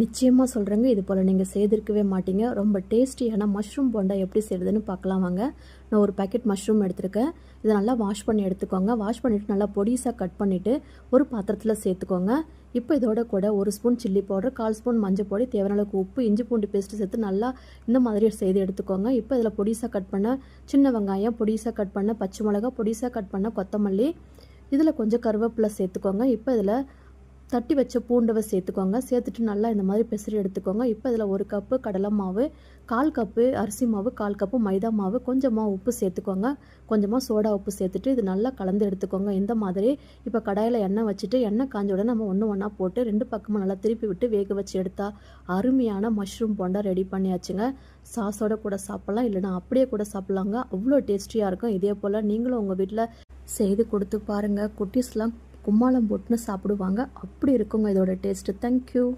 நிச்சயமாக சொல்கிறேங்க இது போல் நீங்கள் செய்திருக்கவே மாட்டீங்க. ரொம்ப டேஸ்டியான மஷ்ரூம் போண்டா எப்படி செய்கிறதுன்னு பார்க்கலாம் வாங்க. நான் ஒரு பேக்கெட் மஷ்ரூம் எடுத்திருக்கேன். இதை நல்லா வாஷ் பண்ணி எடுத்துக்கோங்க. வாஷ் பண்ணிவிட்டு நல்லா பொடிசாக கட் பண்ணிவிட்டு ஒரு பாத்திரத்தில் சேர்த்துக்கோங்க. இப்போ இதோட கூட ஒரு ஸ்பூன் சில்லி பவுடர் கால் ஸ்பூன் மஞ்சள் பொடி தேவையான அளவுக்கு உப்பு இஞ்சி பூண்டு பேஸ்ட்டு சேர்த்து நல்லா இந்த மாதிரி செய்து எடுத்துக்கோங்க. இப்போ இதில் பொடிசாக கட் பண்ண சின்ன வெங்காயம் பொடிசாக கட் பண்ண பச்சை மிளகா பொடிசாக கட் பண்ண கொத்தமல்லி இதில் கொஞ்சம் கருவேப்பிலை சேர்த்துக்கோங்க. இப்போ இதில் தட்டி வச்ச பூண்டவை சேர்த்துக்கோங்க. சேர்த்துட்டு நல்லா இந்த மாதிரி பெசரி எடுத்துக்கோங்க. இப்போ இதில் ஒரு கப்பு கடலை மாவு கால் கப்பு அரிசி மாவு கால் கப்பு மைதா மாவு கொஞ்சமாக உப்பு சேர்த்துக்கோங்க. கொஞ்சமாக சோடா உப்பு சேர்த்துட்டு இது நல்லா கலந்து எடுத்துக்கோங்க. இந்த மாதிரி இப்போ கடாயில் எண்ணெய் வச்சுட்டு எண்ணெய் காஞ்ச உடனே நம்ம ஒன்று ஒன்றா போட்டு ரெண்டு பக்கமும் நல்லா திருப்பி விட்டு வேக வச்சு எடுத்தால் அருமையான மஷ்ரூம் போண்டா ரெடி பண்ணியாச்சுங்க. சாஸோட கூட சாப்பிட்லாம். இல்லைனா அப்படியே கூட சாப்பிட்லாங்க. அவ்வளோ டேஸ்டியாக இருக்கும். இதே போல் நீங்களும் உங்கள் வீட்டில் செய்து கொடுத்து பாருங்கள் குட்டீஸ்லாம் கும்மாளம் போட்டுன்னு சாப்பிடுவாங்க. அப்படி இருக்குங்க இதோட டேஸ்ட்டு தேங்க்யூ